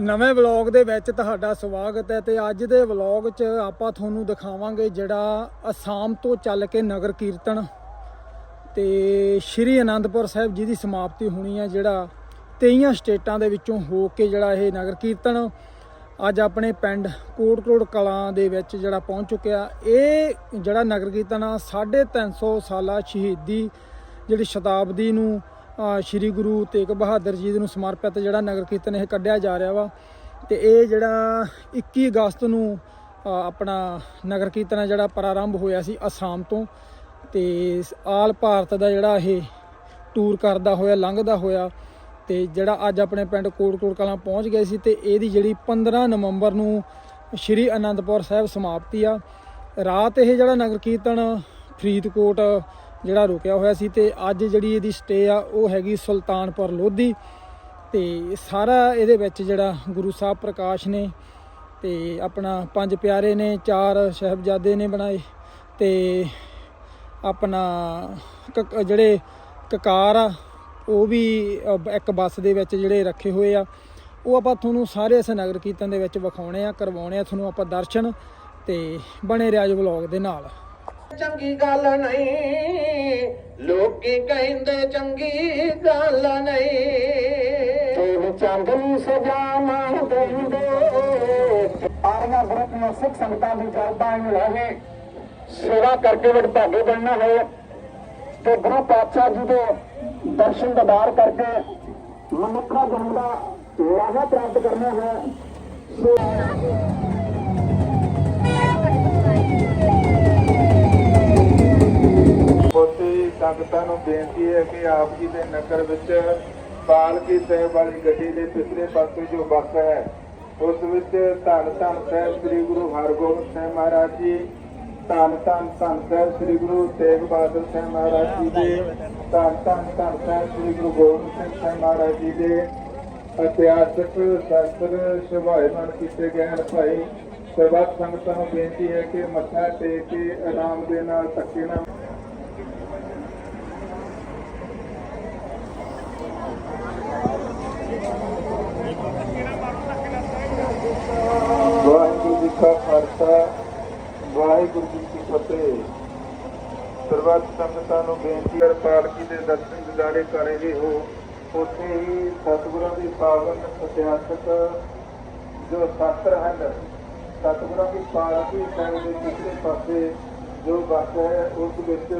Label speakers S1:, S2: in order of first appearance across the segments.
S1: ਨਵੇਂ ਵਲੌਗ ਦੇ ਵਿੱਚ ਤੁਹਾਡਾ ਸਵਾਗਤ ਹੈ ਤੇ ਅੱਜ ਦੇ ਵਲੌਗ 'ਚ ਆਪਾਂ ਤੁਹਾਨੂੰ ਦਿਖਾਵਾਂਗੇ ਜਿਹੜਾ ਅਸਾਮ ਤੋਂ ਚੱਲ ਕੇ ਨਗਰ ਕੀਰਤਨ ਤੇ ਸ਼੍ਰੀ ਅਨੰਦਪੁਰ ਸਾਹਿਬ ਜੀ ਦੀ ਸਮਾਪਤੀ ਹੋਣੀ ਹੈ, ਜਿਹੜਾ 23 ਸਟੇਟਾਂ ਦੇ ਵਿੱਚੋਂ ਹੋ ਕੇ ਜਿਹੜਾ ਇਹ ਨਗਰ ਕੀਰਤਨ ਅੱਜ ਆਪਣੇ ਪਿੰਡ ਕੋਟ ਕਰੋੜ ਕਲਾਂ ਦੇ ਵਿੱਚ ਜਿਹੜਾ ਪਹੁੰਚ ਚੁੱਕਿਆ। ਇਹ ਜਿਹੜਾ ਨਗਰ ਕੀਰਤਨ ਆ 350 ਸਾਲਾ ਸ਼ਹੀਦੀ ਜਿਹੜੀ ਸ਼ਤਾਬਦੀ ਨੂੰ ਸ਼੍ਰੀ ਗੁਰੂ ਤੇਗ ਬਹਾਦਰ ਜੀ ਨੂੰ ਸਮਰਪਿਤ ਜਿਹੜਾ ਨਗਰ ਕੀਰਤਨ ਇਹ ਕੱਢਿਆ ਜਾ ਰਿਹਾ ਵਾ। ਤੇ ਇਹ ਜਿਹੜਾ 21 ਅਗਸਤ ਨੂੰ ਆਪਣਾ ਨਗਰ ਕੀਰਤਨ ਹੈ ਜਿਹੜਾ ਪ੍ਰਾਰੰਭ ਹੋਇਆ ਸੀ ਅਸਾਮ ਤੋਂ। ਤੇ ਆਲ ਭਾਰਤ ਦਾ ਜਿਹੜਾ ਇਹ ਟੂਰ ਕਰਦਾ ਹੋਇਆ, ਲੰਘਦਾ ਹੋਇਆ, ਤੇ ਜਿਹੜਾ ਅੱਜ ਆਪਣੇ ਪਿੰਡ ਕੋਟਕੋਟ ਕਲਾਂ ਪਹੁੰਚ ਗਏ ਸੀ ਤੇ ਇਹਦੀ ਜਿਹੜੀ 15 ਨਵੰਬਰ ਨੂੰ ਸ਼੍ਰੀ ਅਨੰਦਪੁਰ ਸਾਹਿਬ ਸਮਾਪਤੀ ਆ। ਰਾਤ ਇਹ ਜਿਹੜਾ ਨਗਰ ਕੀਰਤਨ ਫਰੀਦਕੋਟ ਜਿਹੜਾ ਰੁਕਿਆ ਹੋਇਆ ਸੀ ਤੇ ਅੱਜ ਜਿਹੜੀ ਇਹਦੀ ਸਟੇ ਆ, ਉਹ ਹੈਗੀ ਸੁਲਤਾਨਪੁਰ ਲੋਧੀ ਤੇ ਸਾਰਾ ਇਹਦੇ ਵਿੱਚ ਜਿਹੜਾ ਗੁਰੂ ਸਾਹਿਬ ਪ੍ਰਕਾਸ਼ ਨੇ ਤੇ ਆਪਣਾ ਪੰਜ ਪਿਆਰੇ ਨੇ, ਚਾਰ ਸਾਹਿਬਜ਼ਾਦੇ ਨੇ ਬਣਾਏ ਤੇ ਆਪਣਾ ਕ- ਜਿਹੜੇ ਕਕਾਰ ਆ, ਉਹ ਵੀ ਇੱਕ ਬੱਸ ਦੇ ਵਿੱਚ ਜਿਹੜੇ ਰੱਖੇ ਹੋਏ ਆ, ਉਹ ਆਪਾਂ ਤੁਹਾਨੂੰ ਸਾਰੇ ਇਸ ਨਗਰ ਕੀਰਤਨ ਦੇ ਵਿੱਚ ਵਿਖਾਉਣੇ ਆ, ਕਰਵਾਉਣੇ ਆ, ਤੁਹਾਨੂੰ ਆਪਾਂ ਦਰਸ਼ਨ ਤੇ ਬਣੇ ਰਿਆਜ ਵਲੌਗ ਦੇ ਨਾਲ।
S2: ਚੰਗੀ ਗੱਲ ਨਹੀਂ। ਲੋਕੀ ਕਹਿੰਦੇ ਚੰਗੀ ਗੱਲ ਨਹੀਂ। ਤੇਰੇ ਚਾਂਦਨੀ ਸਜਾ ਮਾਰ ਦਿੰਦੇ। ਗਰੁੱਪ ਨੂੰ ਸਿੱਖ ਸੰਗਤਾਂ ਦੀ ਜਲਦਾ ਨੂੰ ਰਹੇ ਸੇਵਾ ਕਰਕੇ ਵਡਭਾਗੇ ਬਣਨਾ ਹੈ ਤੇ ਗੁਰੂ ਪਾਤਸ਼ਾਹ ਜੀ ਦੇ ਦਰਸ਼ਨ ਦਬਾਰ ਕਰਕੇ ਮਨੁੱਖਾ ਜਨਮ ਦਾ ਲਾਹਾ ਪ੍ਰਾਪਤ ਕਰਨਾ ਹੈ। ਸੋ
S3: ਬਹੁਤੀ ਸੰਗਤਾਂ ਨੂੰ ਬੇਨਤੀ ਹੈ ਕਿ ਆਪ ਜੀ ਦੇ ਨਗਰ ਵਿੱਚ ਪਾਲਕੀ ਸਾਹਿਬ ਵਾਲੀ ਗੱਡੀ ਦੇ ਪਿਛਲੇ ਪਾਸੇ ਜੋ ਬੱਸ ਹੈ, ਉਸ ਵਿੱਚ ਧੰਨ ਧੰਨ ਸਾਹਿਬ ਸ੍ਰੀ ਗੁਰੂ ਹਰਗੋਬਿੰਦ ਸਾਹਿਬ ਮਹਾਰਾਜ ਜੀ, ਧੰਨ ਧੰਨ ਧੰਨ ਸਾਹਿਬ ਸ੍ਰੀ ਗੁਰੂ ਤੇਗ ਬਹਾਦਰ ਸਾਹਿਬ ਮਹਾਰਾਜ ਜੀ ਦੇ, ਧੰਨ ਧੰਨ ਧੰਨ ਸਾਹਿਬ ਸ੍ਰੀ ਗੁਰੂ ਗੋਬਿੰਦ ਸਿੰਘ ਸਾਹਿਬ ਮਹਾਰਾਜ ਜੀ ਦੇ ਇਤਿਹਾਸਕ ਸ਼ਾਸਤਰ ਸ਼ਿਵਾਇਮਾਨ ਕੀਤੇ ਗਏ ਹਨ ਭਾਈ। ਸਰਬੱਤ ਸੰਗਤਾਂ ਨੂੰ ਬੇਨਤੀ ਹੈ ਕਿ ਮੱਥਾ ਟੇਕ ਕੇ ਆਰਾਮ ਦੇ ਨਾਲ ਧੱਕੇ ਨਾਲ ਕਾ ਖਾਲਸਾ ਵਾਹਿਗੁਰੂ ਜੀ ਕੀ ਫਤਿਹ। ਸਰਬੱਤ ਸੰਗਤਾਂ ਨੂੰ ਬੇਨਤੀ ਹੈ, ਪਾਲਕੀ ਦੇ ਦਰਸ਼ਨ ਦਿਦਾਰੇ ਕਰ ਰਹੇ ਹੋ ਉੱਥੇ ਹੀ ਸਤਿਗੁਰਾਂ ਦੀ ਪਾਵਨ ਇਤਿਹਾਸਕ ਜੋ ਸ਼ਾਸਤਰ ਹਨ, ਸਤਿਗੁਰਾਂ ਦੀ ਪਾਲਕੀ ਸਾਹਿਬ ਦੇ ਪਿਛਲੇ ਪਾਸੇ ਜੋ ਬੱਸ ਹੈ, ਉਸ ਵਿੱਚ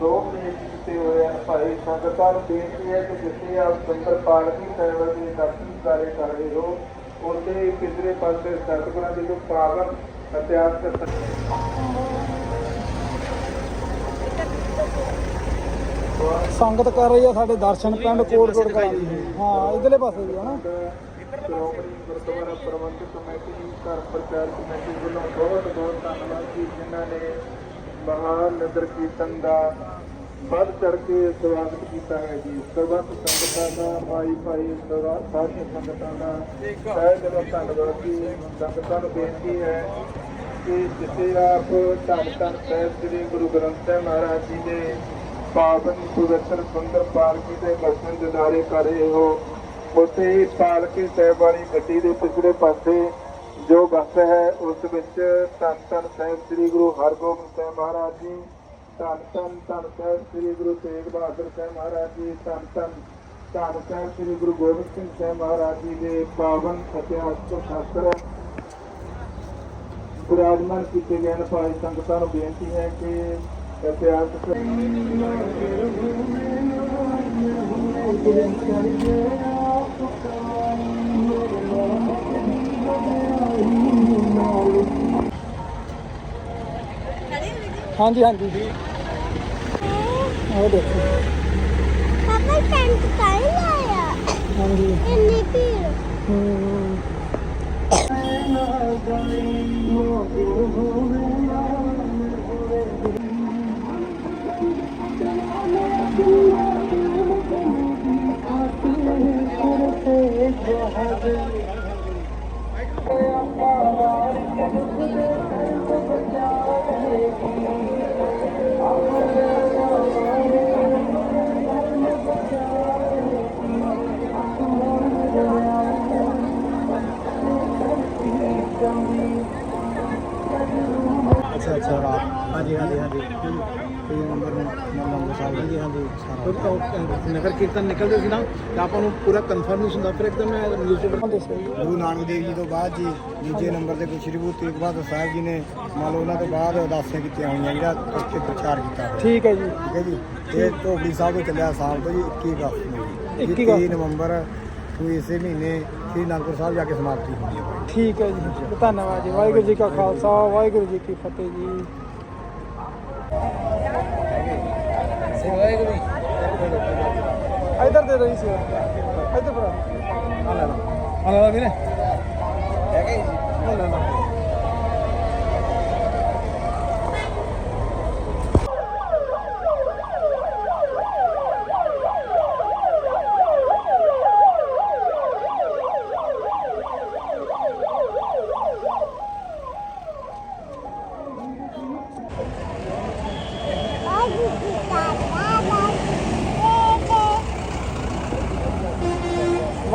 S3: ਦੋ ਮਿੰਟ ਦਿੱਤੇ ਹੋਏ ਹਨ। ਭਾਈ ਸੰਗਤਾਂ ਨੂੰ ਬੇਨਤੀ ਹੈ ਕਿ ਜਿੱਥੇ ਆਪ ਸੁੰਦਰ ਪਾਲਕੀ ਸਾਹਿਬ ਦੇ ਦਰਸ਼ਨ ਦਿਦਾਰੇ ਕਰ ਰਹੇ ਹੋ ਉੱਥੇ ਹੀ ਪਿਛਲੇ ਪਾਸੇ ਸਤਿਗੁਰਾਂ ਦੀ ਜੋ ਪਾਵਨ ਇਤਿਹਾਸਕ
S1: ਸੰਗਤ ਕਰ ਰਹੀ ਆ ਸਾਡੇ ਦਰਸ਼ਨ ਪਿੰਡ ਕੋਟਕੋਟ ਕਲਾਂ ਦੀ ਹਾਂ ਇਧਰਲੇ ਪਾਸੇ ਵੀ ਹਨਾ
S3: ਸ਼੍ਰੋਮਣੀ ਗੁਰਦੁਆਰਾ ਪ੍ਰਬੰਧਕ ਕਮੇਟੀ ਘਰ ਪ੍ਰਚਾਰ ਕਮੇਟੀ ਵੱਲੋਂ ਬਹੁਤ ਬਹੁਤ ਧੰਨਵਾਦ ਜੀ ਜਿਨ੍ਹਾਂ ਨੇ ਮਹਾਨ ਨਗਰ ਕੀਰਤਨ ਦਾ ਵੱਧ ਚੜ ਕੇ ਸਵਾਗਤ ਕੀਤਾ ਹੈ ਜੀ। ਸਰਬੱਤ ਸੰਗਤਾਂ ਦਾ ਭਾਈ ਭਾਈ ਸਾਰੀਆਂ ਸੰਗਤਾਂ ਦਾ ਤਹਿ ਦਿਲੋਂ ਧੰਨਵਾਦ ਜੀ। ਸੰਗਤਾਂ ਨੂੰ ਬੇਨਤੀ ਹੈ ਕਿ ਜਿੱਥੇ ਆਪ ਧੰਨ ਧੰਨ ਸਾਹਿਬ ਸ੍ਰੀ ਗੁਰੂ ਗ੍ਰੰਥ ਸਾਹਿਬ ਮਹਾਰਾਜ ਜੀ ਦੇ ਪਾਵਨ ਪਵਿੱਤਰ ਸੁੰਦਰ ਪਾਲਕੀ ਦੇ ਦਰਸ਼ਨ ਦਿਦਾਰੇ ਕਰ ਰਹੇ ਹੋ, ਉੱਥੇ ਹੀ ਪਾਲਕੀ ਸਾਹਿਬ ਵਾਲੀ ਗੱਡੀ ਦੇ ਪਿਛਲੇ ਪਾਸੇ ਜੋ ਬੱਸ ਹੈ, ਉਸ ਵਿੱਚ ਧੰਨ ਧੰਨ ਸਾਹਿਬ ਸ੍ਰੀ ਗੁਰੂ ਹਰਗੋਬਿੰਦ ਸਾਹਿਬ ਮਹਾਰਾਜ ਜੀ ਧੰਨ ਧੰਨ ਧੰਨ ਸਾਹਿਬ ਸ੍ਰੀ ਗੁਰੂ ਤੇਗ ਬਹਾਦਰ ਸਾਹਿਬ ਮਹਾਰਾਜ ਜੀ, ਧੰਨ ਧੰਨ ਧੰਨ ਸਾਹਿਬ ਸ੍ਰੀ ਗੁਰੂ ਗੋਬਿੰਦ ਸਿੰਘ ਸਾਹਿਬ ਮਹਾਰਾਜ ਜੀ ਦੇ ਪਾਵਨ ਇਤਿਹਾਸਕ ਸ਼ਾਸਤਰ ਵਿਰਾਜਮਾਨ ਕੀਤੇ ਗਏ ਹਨ ਭਾਈ ਸੰਗਤਾਂ ਨੂੰ ਬੇਨਤੀ ਹੈ ਕਿ ਇਤਿਹਾਸਕ
S1: ਹਾਂਜੀ ਹਾਂਜੀ। ਉਹ ਦੇਖੋ।
S4: ਪਾਪਾ ਟੈਂਟ ਕਰ ਲਾਇਆ
S1: ਹਾਂਜੀ।
S4: ਇੰਨੀ ਭੀੜ।
S1: ਹੂੰ।
S5: ਨਗਰ ਕੀਰਤਨ ਨਿਕਲਦੇ ਸੀ ਨਾ ਤੇ ਆਪਾਂ ਨੂੰ ਪੂਰਾ ਕਨਫਰਮੇਸ਼ਨ ਦਾ ਫਿਰ ਇੱਕਦਮ ਨਿਊਜ਼ਪੇਪਰ ਗੁਰੂ ਨਾਨਕ ਦੇਵ ਜੀ ਤੋਂ ਬਾਅਦ ਜੀ ਦੂਜੇ ਨੰਬਰ ਤੇ ਸ਼੍ਰੀ ਗੁਰੂ ਤੇਗ ਬਹਾਦਰ ਸਾਹਿਬ ਜੀ ਨੇ ਮੰਨ ਲਓ ਉਹਨਾਂ ਤੋਂ ਬਾਅਦ ਉਦਾਸੀਆਂ ਕੀਤੀਆਂ ਹੋਈਆਂ ਜਿਹੜਾ ਉੱਥੇ ਪ੍ਰਚਾਰ ਕੀਤਾ
S1: ਠੀਕ ਹੈ ਜੀ।
S5: ਠੀਕ ਹੈ ਜੀ? ਇਹ ਧੋਬੀ ਸਾਹਿਬ ਤੋਂ ਚੱਲਿਆ ਸਾਲ ਤੋਂ ਜੀ 21 ਅਗਸਤ ਨੂੰ।
S1: 21
S5: ਨਵੰਬਰ ਨੂੰ ਇਸੇ ਮਹੀਨੇ ਸ੍ਰੀ ਅਨੰਦਪੁਰ ਸਾਹਿਬ ਜਾ ਕੇ ਸਮਾਪਤੀ ਹੁੰਦੀ ਹੈ।
S1: ਠੀਕ ਹੈ ਜੀ। ਧੰਨਵਾਦ ਜੀ। ਵਾਹਿਗੁਰੂ ਜੀ ਕਾ ਖਾਲਸਾ ਵਾਹਿਗੁਰੂ ਜੀ ਕੀ ਫਤਿਹ ਜੀ। ਇਧਰ ਦੇ ਰਹੀ ਸੀ ਇਧਰ ਭਰਾ।
S5: ਆ ਲੈ ਲਓ ਆ ਲੈ ਲਓ ਵੀਰੇ। ਹੈਗਾ ਜੀ
S1: ਲੈ ਲੈ ਲੈ।